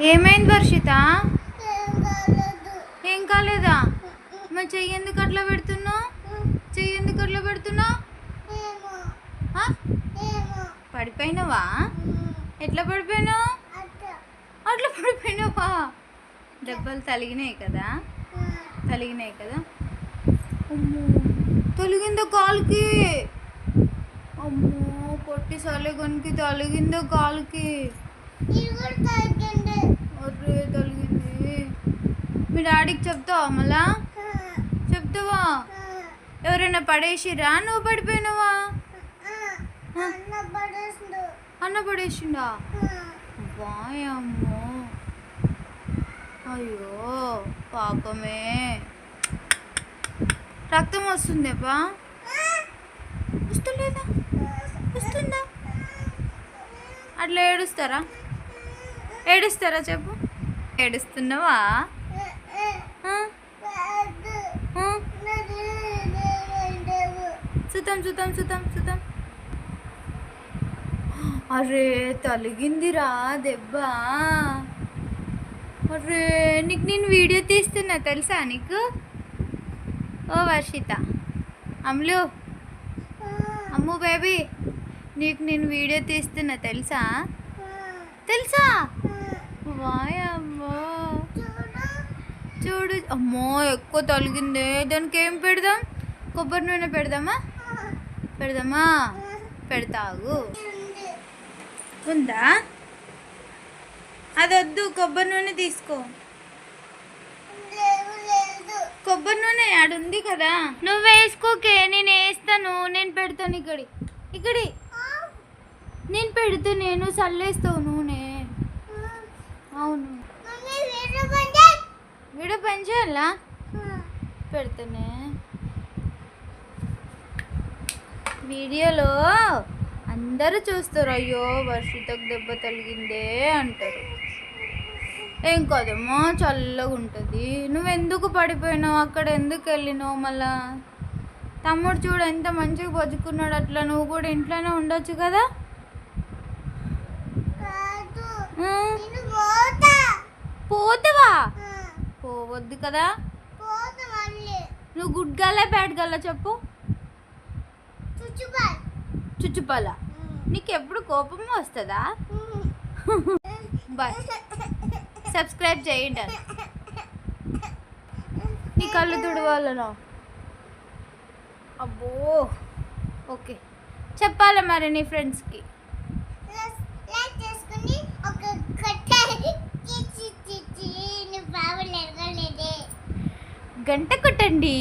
ఏమైంది వర్షిత ఏం కాలేదా. మరి చెయ్యి ఎందుకు అట్లా పెడుతున్నావు? చెయ్యి ఎందుకు అట్లా పెడుతున్నావు? పడిపోయినావా? ఎట్లా పడిపోయినావు? అట్లా. పడిపోయినావా? దెబ్బలు తలిగినాయి కదా? తలిగినాయి కదా? తొలిగిందో కాలుకి? అమ్మో పొట్టి సలగనికి తలిగిందో కాలుకి అరే తొలగింది మీ డాడీకి చెప్తావా మళ్ళా? చెప్తావా? ఎవరైనా పడేసిరా? నువ్వు పడిపోయినావా? అన్న పడేసిండా. వాయమ్మో అయ్యో పాపమే. రక్తం వస్తుందేపా వస్తలేదా వస్తుందా? అట్లా ఏడుస్తారా? ఏడుస్తారా చెప్పు? ఏడుస్తున్నావా? చూద్దాం చూద్దాం చూద్దాం చూద్దాం. అరే తలిగిందిరా దెబ్బ. అరే నీకు నేను వీడియో తీస్తున్నా తెలుసా నీకు? ఓ వర్షిత. అమ్ములు అమ్ము బేబీ నీకు నేను వీడియో తీస్తున్నా తెలుసా? తెలుసా? వాయ్ చూడు. అమ్మో ఎక్కువ తొలగింది. దానికి ఏం పెడదాం? కొబ్బరి నూనె పెడదామా? పెడదామా? పెడతాగు. ఉందా? అది వద్దు కొబ్బరి నూనె తీసుకో. కొబ్బరి నూనె ఆడుంది కదా? నువ్వు వేసుకోకే నేను వేస్తాను. నేను పెడతాను ఇక్కడి. ఇక్కడి. నేను పెడితే నేను చల్లేస్తావు నూనె. అవును. పని చేయాలా పెడతానే. వీడియోలో అందరూ చూస్తారు అయ్యో వర్షితకు దెబ్బ తగిలిందే అంటారు. ఏం కాదమ్మా చల్లగా ఉంటుంది. నువ్వెందుకు పడిపోయినావు? అక్కడ ఎందుకు వెళ్ళినావు మళ్ళా? తమ్ముడు చూడు ఎంత మంచిగా బతుకున్నాడు. అట్లా నువ్వు కూడా ఇంట్లోనే ఉండొచ్చు కదా? పోవద్దు కదా? నువ్వు గుడ్ గల్లా బ్యాడ్ గల్లా చెప్పు. చుచ్చుపాల నీకు ఎప్పుడు కోపం వస్తుందా? బాయ్. సబ్స్క్రైబ్ చేయండి నీ కళ్ళు తుడవాలను. అబ్బో. ఓకే. చెప్పాలి మరి నీ ఫ్రెండ్స్కి. గంట కొట్టండి.